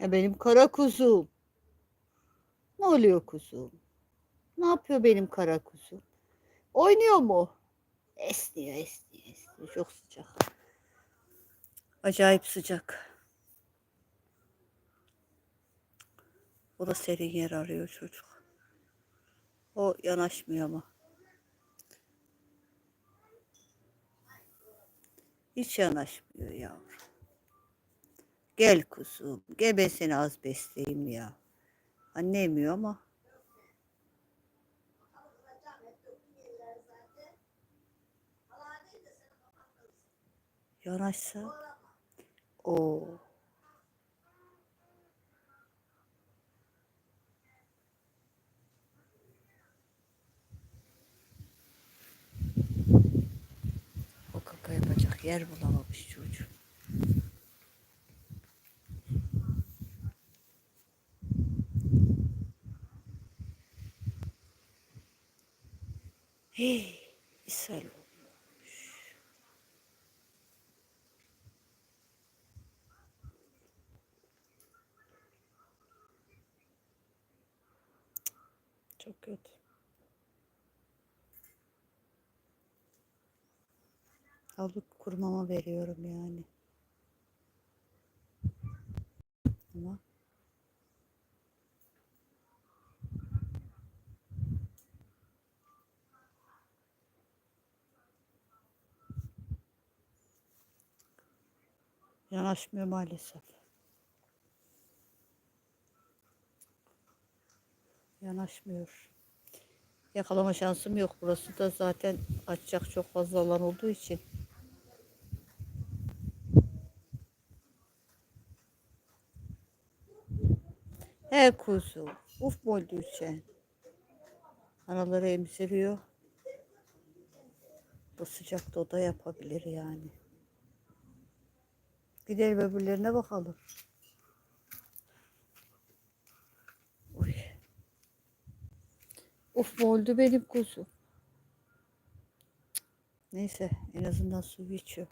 Ya benim kara kuzum. Ne oluyor kuzum? Ne yapıyor benim kara kuzum? Oynuyor mu? Esniyor, esniyor, esniyor. Çok sıcak. Acayip sıcak. O da serin yer arıyor çocuk. O yanaşmıyor ama. Hiç yanaşmıyor yavrum. Gel kuzum. Seni az besleyeyim ya. Anne emiyor ama. Yanaşsa. O. O kaka yapacak yer bulamamış çocuğum. Hey, ishal olmuş. Çok kötü. Alıp kurumama veriyorum yani. Ama yanaşmıyor maalesef. Yanaşmıyor. Yakalama şansım yok. Burası da zaten açacak çok fazla alan olduğu için. He kuzu. Uf boldüçen. Anaları emziriyor. Bu sıcakta o da yapabilir yani. Gidelim öbürlerine bakalım. Uy. Uf oldu benim kuzum. Neyse en azından su içiyor.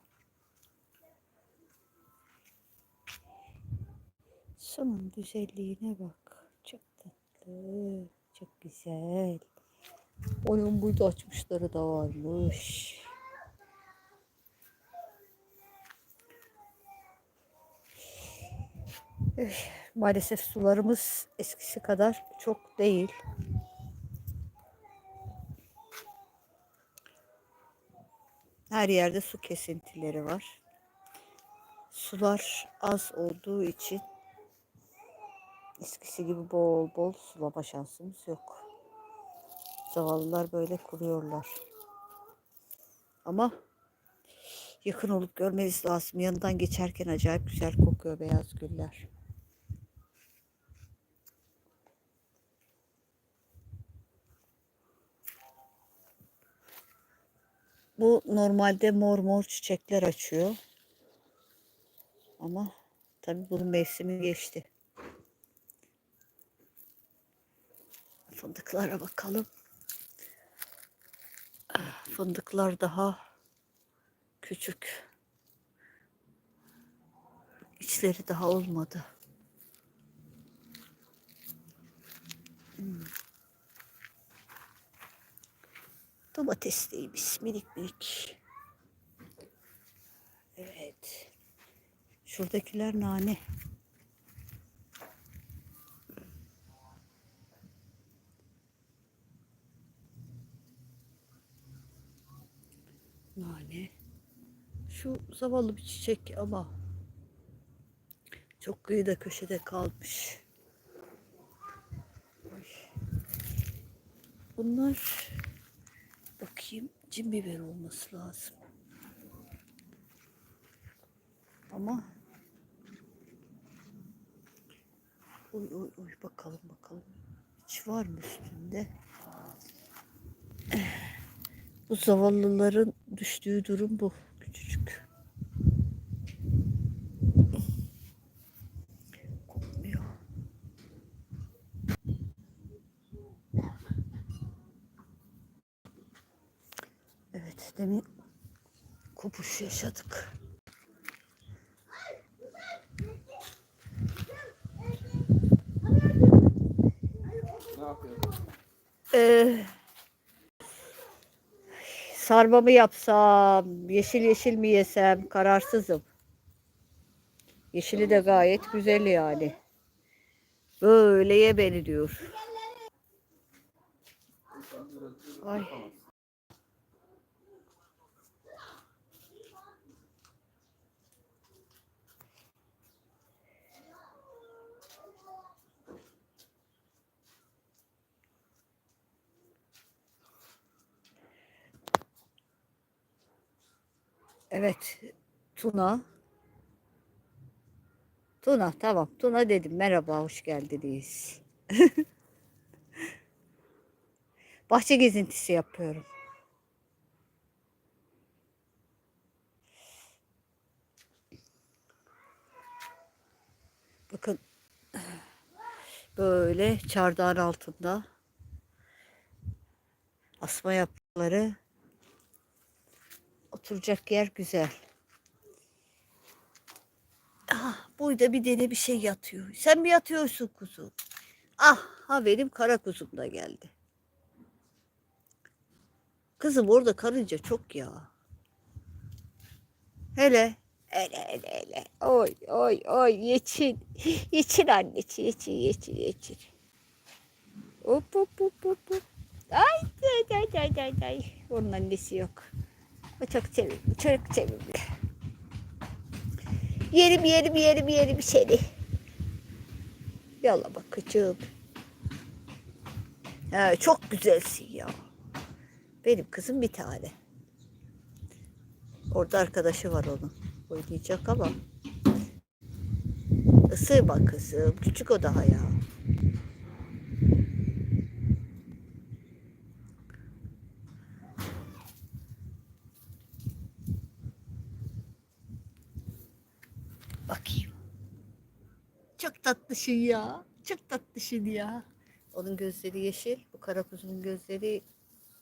Şunun güzelliğine bak. Çok tatlı. Çok güzel. Onun burada açmışları da varmış. Maalesef sularımız eskisi kadar çok değil. Her yerde su kesintileri var. Sular az olduğu için eskisi gibi bol bol sulama şansımız yok. Zavallılar böyle kuruyorlar. Ama yakın olup görmeniz lazım. Yanından geçerken acayip güzel kokuyor beyaz güller. Bu normalde mor mor çiçekler açıyor. Ama tabii bunun mevsimi geçti. Fındıklara bakalım. Ah, Fındıklar daha küçük. İçleri daha olmadı. Hmm. Domatesliğimiz minik minik. Evet. Şuradakiler nane. Nane. Şu zavallı bir çiçek ama çok kıyıda köşede kalmış. Bunlar bakayım cin biber olması lazım. Ama Oy oy oy bakalım bakalım. Hiç var mı üstünde? Bu zavallıların düştüğü durum bu. Demin kopuş yaşadık. Ne? Ee, sarma mı yapsam, yeşil yeşil mi yesem kararsızım. Yeşili de gayet güzel yani. Böyle ye beni diyor. Ay. Evet. Tuna. Tuna tamam. Tuna dedim. Merhaba, hoş geldiniz. Bahçe gezintisi yapıyorum. Bakın böyle çardağın altında asma yaprakları oturacak yer güzel. Ah, burada bir dene bir şey yatıyor. Sen mi yatıyorsun kuzum? Ah, ha benim kara kuzum da geldi. Kızım orada karınca çok ya. Hele, hele, hele, hele. Oy, oy, oy, yeçin. Yeçin annesi, yeçin, yeçin, yeçin. Hop, hop, hop, hop, ay, ay, ay, ay, ay. Onun annesi yok. O çok sevimli, çok sevimli. Yerim, yerim, yerim, yerim seni. Yolla bak kıçım. Ha, çok güzelsin ya. Benim kızım bir tane. Orada arkadaşı var onun. Oynayacak ama. Isırma kızım. Küçük o daha ya. Bakayım. Çok tatlısın ya. Çok tatlısın ya. Onun gözleri yeşil. Bu kara kuzunun gözleri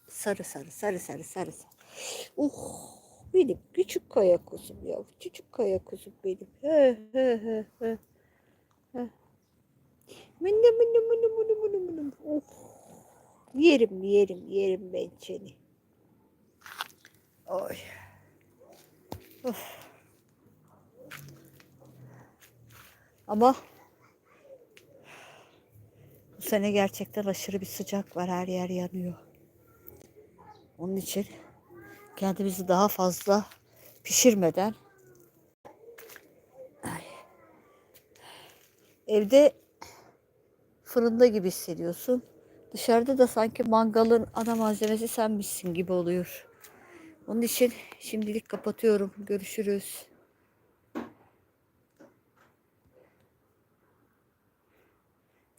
sarı sarı sarı sarı sarı sarı. Uh, benim küçük kaya kuzum ya. Küçük kaya kuzum benim. He he he. he. Mını mını mını mını mını mını. Uh. Yerim yerim yerim ben seni. Oy. Of. Ama bu sene gerçekten aşırı bir sıcak var. Her yer yanıyor. Onun için kendimizi daha fazla pişirmeden evde fırında gibi hissediyorsun. Dışarıda da sanki mangalın ana malzemesi senmişsin gibi oluyor. Onun için şimdilik kapatıyorum. Görüşürüz.